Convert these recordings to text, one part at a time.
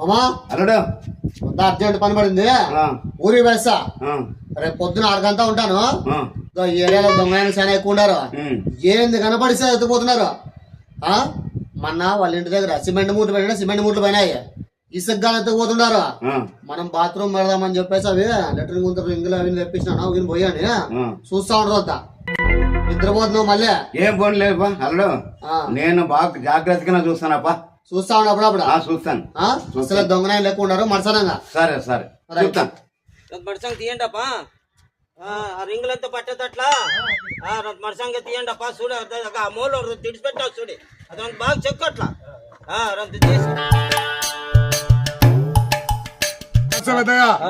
మామా? అల్లుడు. అర్జెంట్ పని పడింది. ఆ, ఊరికి వేస్తా. రేపు పొద్దున ఆరుగంతా ఉంటాను. ఆ, ఇదో ఈ ఏరియాలో దొంగలు చాలా ఎక్కువ ఉన్నారు. ఏంది కనపడిస్తే ఎత్తుకుపోతున్నారు? ఆ? మొన్న వాళ్ళ ఇంటి దగ్గర సిమెంట్ మూట్లు పెట్టినా సిమెంట్ మూట్లు పోయినాయి. ఇసుగ్గా ఎత్తుకుపోతున్నారు. మనం బాత్రూమ్ పెడదామని చెప్పేసి అవి లెటరింగ్ ముందు ఇందులో అవి తెప్పించినాను అవి పోయాని. చూస్తా ఉండరు అంతా నిద్రపోతున్నావు మళ్ళీ? ఏం పోనీ అల్లుడు. ఆ, నేను బాగా జాగ్రత్తగానే చూస్తానప్పా. చూస్తా ఉండు అప్పుడప్పుడు ఆ, చూస్తాను? అసలు దొంగనాయలు ఎక్కువ ఉన్నారు మడసనంగా. సరే సరే. చూస్తాను. మడసంగ తీయండప్పా. ఆ ఆ రింగులంతా పట్టేటట్లా? ఆ మడసంగ తీయండప్పా. చూడు అద- ఆ మూల తిడిచిపెట్టావు చూడు. అదంతా బాగా చెక్కు అట్లా ఆ, రంత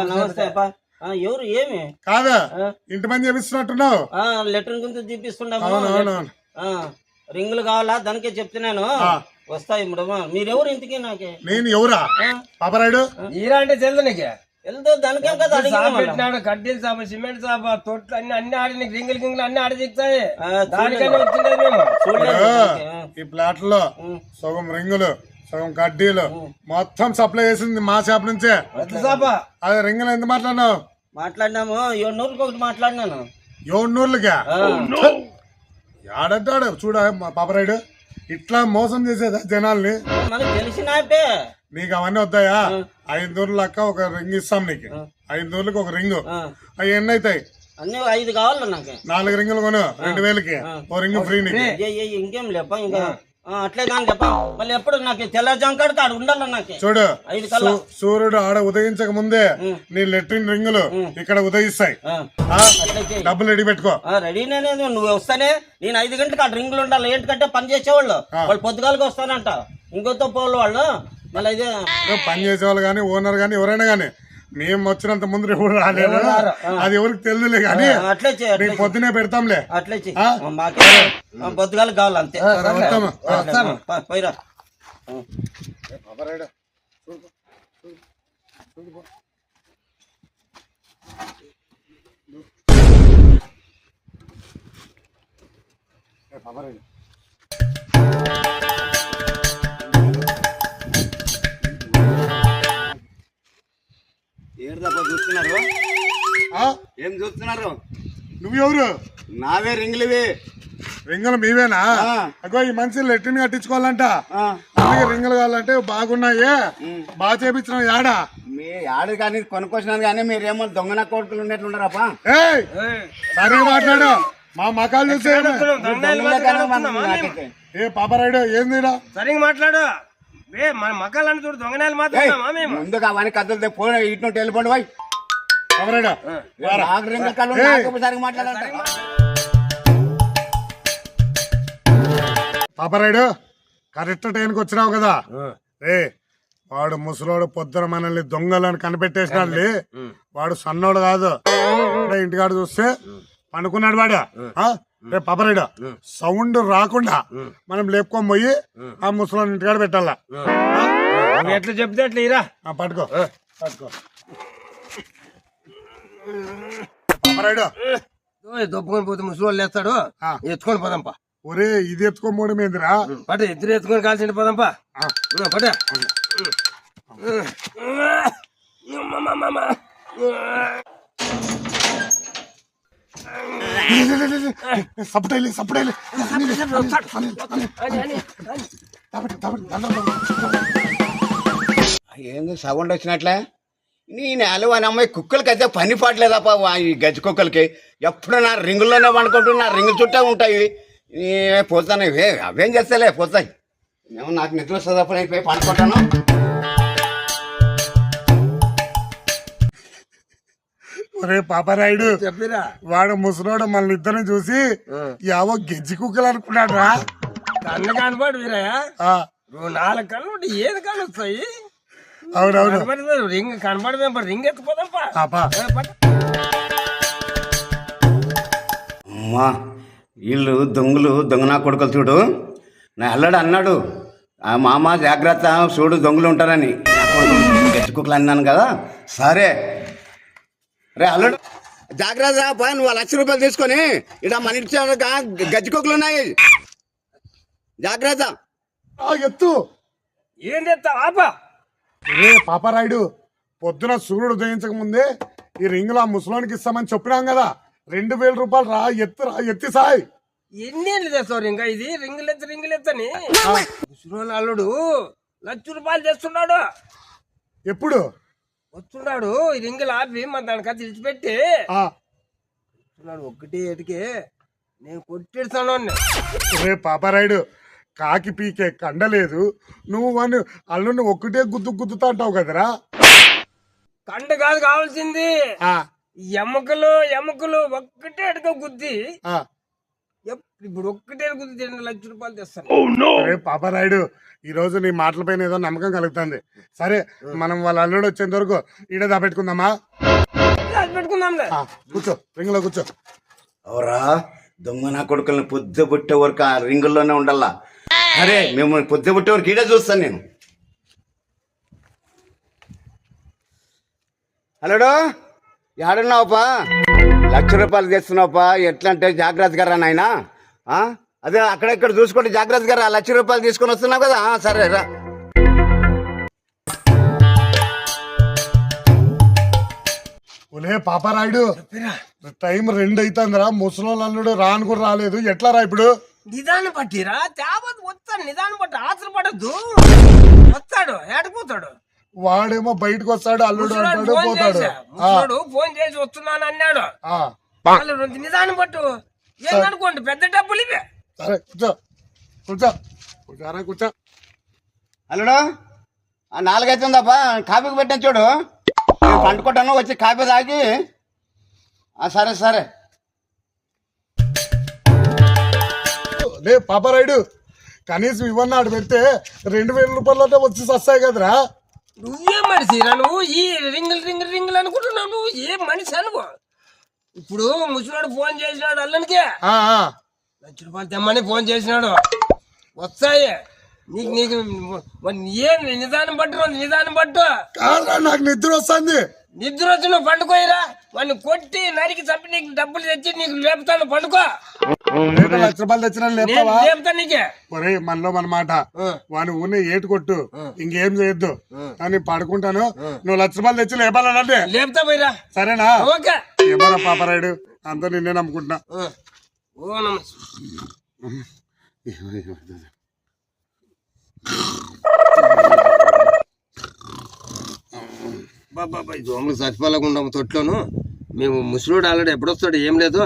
నమస్తే అప్పా. ఎవరు ఏమి? కాదా? ఇంటి పని చేపిస్తున్నట్టున్నావు. ఆ లెటర్ గురించి. ఆ, రింగులు కావాలా? దానికే చెప్తున్నాను. వస్తాయి ఇప్పుడు మీరెవరు ఇంటికి నాకే? నేను ఎవరా? పాపరాయుడు? ఈరా అంటే తెలుసు నీకు. వెళ్తే దానికేం కదా సాప్ అడిగిన పెట్టినాడు? కడ్డీలు సాప సిమెంట్ సాప తొట్లు అన్ని అన్ని ఆడి నీకు రింగులు గింగులు అన్ని ఆడి దిగుతాయి. దానికన్నా మేము. ఆ. ఈ ప్లాట్లో సగం రింగులు సగం కడ్డీలు మొత్తం సప్లై చేసింది మా షాప్ నుంచే. అదే రింగులు ఎంత మాట్లాడినావు? మాట్లాడినాము ఏడు నూరుకి ఒకటి మాట్లాడినాను. ఏడు నూర్లుగా ఆ. ఆడంటాడు చూడ మా పాపరాయుడు. ఇట్లా మోసం చేసేదా జనాల్ని? నీకు అవన్నీ వద్దాయా? ఐదు లెక్క ఒక రింగ్ ఇస్తాం నీకు. ఐదు నూర్లకు ఒక రింగు. అవి ఎన్ని అవుతాయి? అన్ని ఐదు కావాలి నాకు. నాలుగు రింగులు కొను. రెండు వేలకి. ఓ రింగు ఫ్రీ నీకు. ఇంకేం లేప ఇంకా? అట్లే కానీ చెప్ప. మళ్ళీ ఎప్పుడు నాకు తెల్లజంకాడు కాడు ఉండాలి నాకు. చూడు ఐదు కల్లా. సూర్యుడు ఆడ ఉదయించక ముందే నీ లెట్రిన్ రింగులు ఇక్కడ ఉదయిస్తాయి. డబ్బులు రెడీ పెట్టుకో. రెడీనే నువ్వు వస్తానే. నేను ఐదు గంటలకు ఆ రింగులు ఉండాలి. ఏంటంటే పని చేసేవాళ్ళు. వాళ్ళు పొద్దుగాలకు వస్తానంట. ఇంకొతో పోలు వాళ్ళు. మళ్ళీ ఇదే. పని చేసేవాళ్ళు కానీ ఓనర్ కానీ ఎవరైనా కానీ మేము వచ్చినంత ముందు ఎవరు రాలేదు అది ఎవరికి తెలియదులే కానీ నీకు పొద్దునే పెడతాంలే. అట్లే మాకే పొద్దుగాలకు కావాలి అంతే. పోయిరా. చూస్తున్నారు నువ్వు ఎవరు నావే రింగులు ఇవి రింగులు మీవేనా. అగో ఈ మనిషి లెట్రిన్ కట్టించుకోవాలంట. ఆ, అందుకే రింగులు కావాలంటే బాగున్నాయి. బాగా చేపించిన యాడా? మీ ఆడు కానీ కొనుక్కొచ్చినాను కానీ మీరేమో దొంగన కోడుకులు ఉన్నట్లున్నారప్పా ఏయ్! సరిగా మాట్లాడు. మా మకాలు చూసే. ఏ పాపరాయుడు ఏంది? సరిగ్గా మాట్లాడు. ఏ మన మక్కలని చూడు దొంగనాలు మాత్రం మేము? ముందుగా అవన్నీ కథలు ఫోన్ ఇటు వెళ్ళిపోండి పోయి. పాపరాయుడు నాకు కళ్ళు మాట్లాడాలంటే. కరెక్ట్ టైంకి వచ్చినావు కదా. ఏ వాడు ముసలోడు పొద్దున మనల్ని దొంగలని కనిపెట్టేసినాడు వాడు సన్నోడు కాదు. ఇంటికాడ చూస్తే పనుకున్నాడు వాడు? రే పాపరాయుడు సౌండ్ రాకుండా మనం లేపుకొని పోయి ఆ ముసలోని ఇంటికాడ పెట్టాలా? ఎట్లా చెప్తే అట్లా ఇరా. ఆ, పట్టుకో. పట్టుకో. దొప్పుకొని పోతే ముసలి లేస్తాడు. ఆ. ఎత్తుకొని పోదాంపా. ఒరే ఇది ఎత్తుకోమోడం ఏందిరా? పట్ట ఇద్దరు ఎత్తుకొని కాల్చిండి పోదాంపా. ఆ. పట్ట. సపటైలే సపటైలే. ఏంది సౌండ్ వచ్చినట్లే నీ నేల అని అమ్మాయి కుక్కలకి అయితే పని పడలేదప్ప ఈ గజ్జి కుక్కలకి. ఎప్పుడు నా రింగుల్లోనే పండుకుంటూ నా రింగుల చుట్టే ఉంటాయి. పోతాను. ఇవే అవేం చేస్తలే పోతాయి. ఏమో నాకు నిద్ర వస్తుంది అప్పుడు అయిపోయి పండుకుంటాను. ఒరే పాపరాయుడు చెప్పిరా. వాడు ముసలోడు మన ఇద్దరిని చూసి యావో గెజ్జి కుక్కలు అనుకున్నాడు రా కన్ను కనపడు వీరయ్య. నువ్వు నాలుగు కళ్ళు ఏది కళ్ళు వస్తాయి? అవునవును. రింగ్ కనపడదు రింగ్ ఎత్తుకోదాంపా అమ్మా వీళ్ళు దొంగలు దొంగ నా కొడుకులు చూడు. నా అల్లడు అన్నాడు ఆ మామ జాగ్రత్త చూడు దొంగలు ఉంటారని. నా కొడుకు గజ్జి కుక్కలు అన్నాను కదా. సరే. రే అల్లుడు. జాగ్రత్త పా నువ్వు లక్ష రూపాయలు తీసుకొని ఇక్కడ మన ఇంటి చివరగా గజ్జి కుక్కలు ఉన్నాయి. జాగ్రత్త. ఎత్తు. ఏం చేస్తా ఆపా. రే పాపరాయుడు పొద్దున సూర్యుడు ఉదయించక ముందే ఈ రింగులు ఆ ముసలోనికి ఇస్తామని చెప్పినాం కదా. రెండు వేల రూపాయలు రా ఎత్తు రా ఎత్తి సాయ్. ఎన్నేళ్ళు తెస్తావు ఇంకా ఇది రింగులెత్త రింగులెత్తని. ముసలోని అల్లుడు లక్ష రూపాయలు తెస్తున్నాడు ఎప్పుడు? వస్తున్నాడు ఈ రింగులు ఆపి మన దానికా తెచ్చిపెట్టి వస్తున్నాడు ఒక్కటి ఎటికి నేను కొట్టిస్తాను రే పాపరాయుడు కాకి పీకే కండలేదు. నువ్వు వాడిని అల్లుడిని ఒక్కటే గుద్దు గుద్దుతా అంటావు కదరా? కండ కాదు కావాల్సింది. ఆ, ఎముకలు ఎముకలు ఒక్కటే ఎటుక గుద్ది. ఇప్పుడు ఒక్కటే గుద్ది రెండు లక్ష రూపాయలు తెస్తాను రే పాపరాయుడు ఈ రోజు నీ మాటలపైన ఏదో నమ్మకం కలుగుతుంది. సరే మనం వాళ్ళ అల్లుడు వచ్చేంత వరకు ఈడ దాపెట్టుకుందామా? పెట్టుకుందాంలే ఆ, కూర్చో రింగులో కూర్చో. అవరా దొంగ నా కొడుకుల్ని పొద్దు పుట్టే వరకు ఆ రింగుల్లోనే ఉండాలా? అరే మేము పొద్దు పుట్టే వరకు ఈడే చూస్తాను నేను. హలోడు ఏడున్నావుపా లక్ష రూపాయలు తెస్తున్నావుపా? ఎట్లా అంటే జాగ్రత్తగా రా నాయనా? అదే అక్కడెక్కడ చూసుకుంటే జాగ్రత్తగా రా లక్ష రూపాయలు తీసుకొని వస్తున్నావు కదా? ఆ, సరే రా. ఒలే పాపరాయుడు టైం రెండు అవుతుందిరా ముసలోళ్ళ అల్లుడు రాను కూడా రాలేదు. ఎట్లా రా ఇప్పుడు? నిదానం పట్టిరా? తేవద్దు వస్తాడు నిదానం పట్టి ఆత్ర పడద్దు వస్తాడు ఏడపోతాడు వాడేమో బయటకు వస్తాడు అల్లుడు అంటాడు ఫోన్ పోతాడు. ముసలోడు ఫోన్ చేసి వస్తున్నాను అన్నాడు. రెండు నిదానం పట్టు. ఏందనుకోండి పెద్ద డబ్బులు ఇవే సరే కూర్చో. కూర్చో. కూర్చోరా కూర్చో. అల్లుడు ఆ నాలుగైతుందప్పా కాఫీకి పెట్టాను చూడు. పండుకుంటాను వచ్చి కాఫీ తాగి. ఆ, సరే సరే. లే పాపరాయుడు కనీసం ఇవన్నీ ఆడ పెడితే రెండు వేల రూపాయలతో వచ్చి వస్తాయి కదరా. నువ్వే మనిషిరా నువ్వు ఈ రింగులు రింగులు రింగులు అనుకుంటున్నావు నువ్వు ఏ మనిషి అనుకో ఇప్పుడు ముసలాడు ఫోన్ చేసినాడు అల్లనికే. లక్ష రూపాయలు తెమ్మని ఫోన్ చేసినాడు. వస్తాయి. నీకు నీకు ఏ నిదానం పట్టు నిదానం పట్టు. నాకు నిద్ర వస్తుంది. నిద్ర వచ్చి నువ్వు పండుకోయిరా. వాడిని కొట్టి నరికి చంపి నీకు డబ్బులు తెచ్చి నీకు లేపుతాను పండుకో. లక్ష రూపాయలు తెచ్చినా లేపుతా నీకే. ఒరే మనలో మన మాట. వాని ఊరిని ఏటు కొట్టు. ఇంకేం చేయొద్దు. కానీ పడుకుంటాను. నువ్వు లక్ష రూపాయలు తెచ్చి లేపాలంటే లేపుతా పోయిరా. సరేనా? ఓకే. ఏమరా పాపరాయుడు? అంతా నిన్నే నమ్ముకుంటున్నా. ఓ నమ బాబా దోమలు చచ్చిపోలేకుండా తొట్లోను. మేము ముసలోడు ఆల్రెడీ ఎప్పుడొస్తాడు ఏం లేదు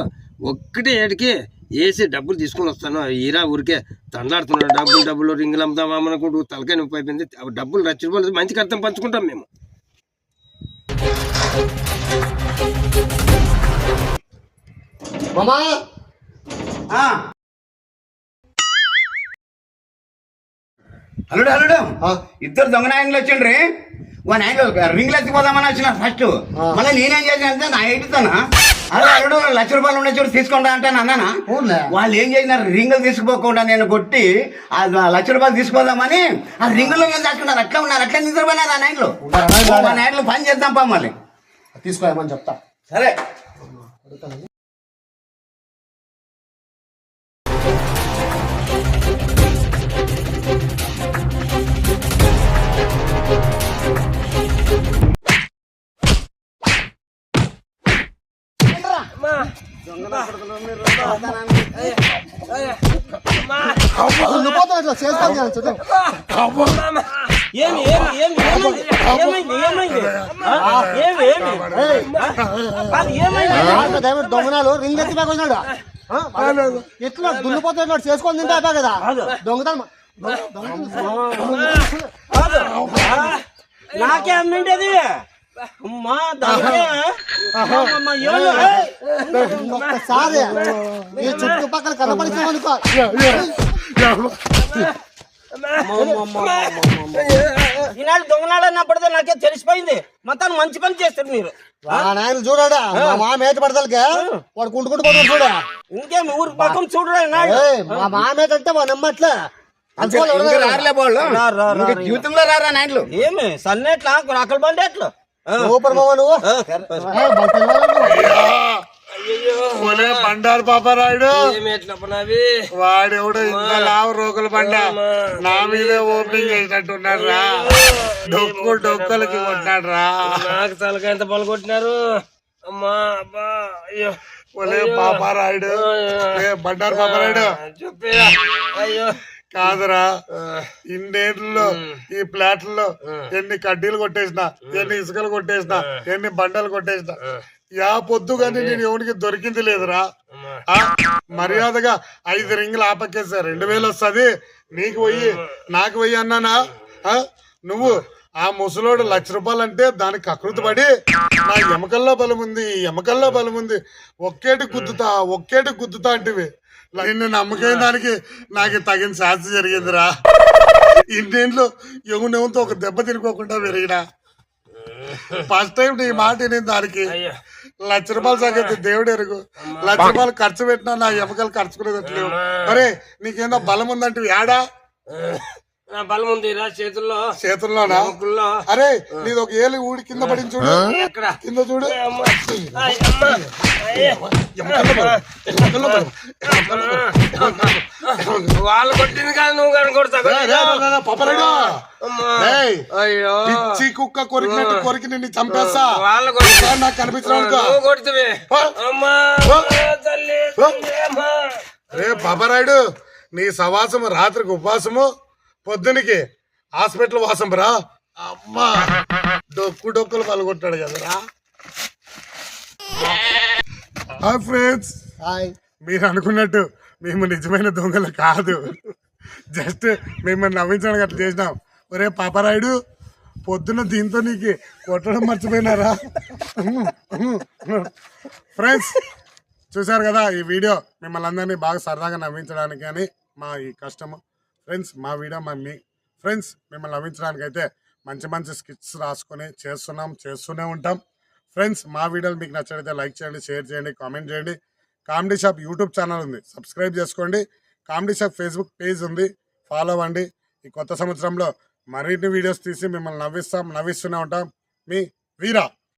ఒక్కటే ఏటికి వేసి డబ్బులు తీసుకొని వస్తాను. ఈరా ఊరికే తండ్లాడుతున్నాడు. డబ్బులు డబ్బులు రింగులు అమ్ముదామనుకుంటూ తలకాయ నొప్పి అయిపోయింది. డబ్బులు రూపాయలు మంచికి అర్థం పంచుకుంటాం మేము. మామా! ఆ. అల్లుడు అల్లుడు ఆ. ఇద్దరు దొంగ నాయకులు వచ్చిండ్రి. వా నాయకులు రింగులు ఎత్తిపోదామని వచ్చిన ఫస్ట్ మళ్ళీ నేనేం చేశానంటే నా ఎడుతానా అరే అల్లుడు లక్ష రూపాయలు ఉండే చూడు తీసుకుంటా అంటే అన్నానా? వాళ్ళు ఏం చేసినారు? రింగులు తీసుకుపోకుండా నేను కొట్టి ఆ లక్ష రూపాయలు తీసుకోదామని ఆ రింగులు నేను దాచుకున్నారు అట్లా ఉన్నారు. అట్లా నిద్రపోయినారు ఆ నాయకులు? మా నాయకులు పని చేద్దాం పా మళ్ళీ. తీసుకోమని చెప్తా. సరే. అమ్మా ఇట్లా చేసుకోవాలి కదా, ఏమి ఏమి ఏమి ఏమైంది ఏమైంది ఏమైంది ఏమి ఏమి అది ఏమైంది ఆడ దొంగనాలు రింగ్ ఎత్తి ఉన్నాడు ఎట్లా దున్నిపోతున్నాడు చేసుకొని తింటే అయిపోయి కదా దొంగతనం నాకే అమ్మిండేది అమ్మా. ఒక్కసారి. ఈ చుట్టుపక్కల కనపడిస్తాం అనుకో. ఈనాడు దొంగనాడు అన్నప్పటిదే నాకే తెలిసిపోయింది. మొత్తాన్ని మంచి పని చేస్తారు మీరు. నాయన చూడాడా? మా మామ ఏట పడతలకే. వాడు కుంటుకుంటూ పోతాడు చూడ. ఇంకేం ఊరు పక్కన చూడరా ఈనాడు? ఏయ్, మా మామ ఏటంటే వాడు నమ్మట్లే. జీవితంలో రారా నాయకులు ఏమి సన్నెట్లా అక్కల బండి ఎట్లా. సూపర్ మామ నువ్వు? ఒలే బండారు పాపరాయుడు. వాడెవడో ఇంకా లావు రోగుల బండ. నా మీదే ఓపెనింగ్ చేసినట్టున్నాడు రా. డొక్కు డొక్కలకి కొట్టాడు రా. నాకు ఎంత పలు కొట్టినారు అమ్మా అబ్బా. అయ్యో. ఒలే పాపారాయుడు. ఏ బండారు పాపరాయుడు. చెప్పేరా. అయ్యో. కాదురా. ఇన్నేళ్ళలో ఈ ప్లాట్లలో ఎన్ని కడ్డీలు కొట్టేసిన ఎన్ని ఇసుకలు కొట్టేసిన ఎన్ని బండలు కొట్టేసిన యా పొద్దు కానీ నేను ఎవరికి దొరికింది లేదురా. మర్యాదగా ఐదు రింగులు ఆపకేసా రెండు వేలు వస్తుంది. నీకు వెయ్యి నాకు వెయ్యి అన్నానా? నువ్వు ఆ ముసలోడు లక్ష రూపాయలు అంటే దానికి కకృతి పడి నా ఎమకల్లో బలం ఉంది ఎమకల్లో బలం ఉంది. ఒక్కేటి గుద్దుతా ఒక్కేటి గుద్దుతా అంటివి. నిన్ను నమ్మకం దానికి నాకు తగిన శాస్తి జరిగిందిరా. ఇంట్లో ఎవరినెవరితో ఒక దెబ్బ తినుకోకుండా పెరిగినా. ఫస్ట్ టైం నీ మాట నేను దానికి. లక్ష రూపాయల సంగతి దేవుడు ఎరుగు. లక్ష రూపాయలు ఖర్చు పెట్టినా నా ఎమకలు ఖర్చుకునేదట్లేవు అరే నీకేందో బలం ఉందంటే యాడా బలం ఉంది రా చేతుల్లో. చేతుల్లోనా? ముక్కుల్లో అరే నీది ఒక ఏలు ఊడి కింద పడింది చూడు. ఎక్కడ? కింద చూడు. వాళ్ళు కొట్టింది కాదు నువ్వు కానీ కొడతా అయ్యో. పిచ్చి కుక్క కొరికినట్టు కొరికి నిన్ను చంపేస్తా. వాళ్ళు ఈసారి నాకు కనిపించడం అనుకో. నువ్వు కొడుతువే. తల్లి అమ్మా. రే పాపరాయుడు నీ సవాసము రాత్రికి ఉపవాసము. పొద్దునికి హాస్పిటల్ వాసం రా. అమ్మా. డొక్కు డొక్కులు పలుకొట్టాడు కదరా హాయ్ ఫ్రెండ్స్. హాయ్. మీరు అనుకున్నట్టు మేము నిజమైన దొంగలు కాదు. జస్ట్ మిమ్మల్ని నవ్వించడానికి అట్లా చేసినాం. ఒరే పాపరాయుడు పొద్దున్న దీంతో నీకు కొట్టడం మర్చిపోయినారా? ఫ్రెండ్స్ చూశారు కదా ఈ వీడియో? మిమ్మల్ని అందరినీ బాగా సరదాగా నవ్వించడానికి కానీ మా ఈ కష్టము. ఫ్రెండ్స్ మా వీడియో మా మీ ఫ్రెండ్స్ మిమ్మల్ని నవ్వించడానికైతే మంచి మంచి స్కిట్స్ రాసుకొని చేస్తున్నాం చేస్తూనే ఉంటాం. ఫ్రెండ్స్ మా వీడియోలు మీకు నచ్చినట్లయితే లైక్ చేయండి షేర్ చేయండి కామెంట్ చేయండి. కామెడీ షాప్ యూట్యూబ్ ఛానల్ ఉంది. సబ్స్క్రైబ్ చేసుకోండి. కామెడీ షాప్ ఫేస్బుక్ పేజ్ ఉంది. ఫాలో అవ్వండి. ఈ కొత్త సంవత్సరంలో మరిన్ని వీడియోస్ తీసి మిమ్మల్ని నవ్విస్తాం నవ్విస్తూనే ఉంటాం. మీ వీరా.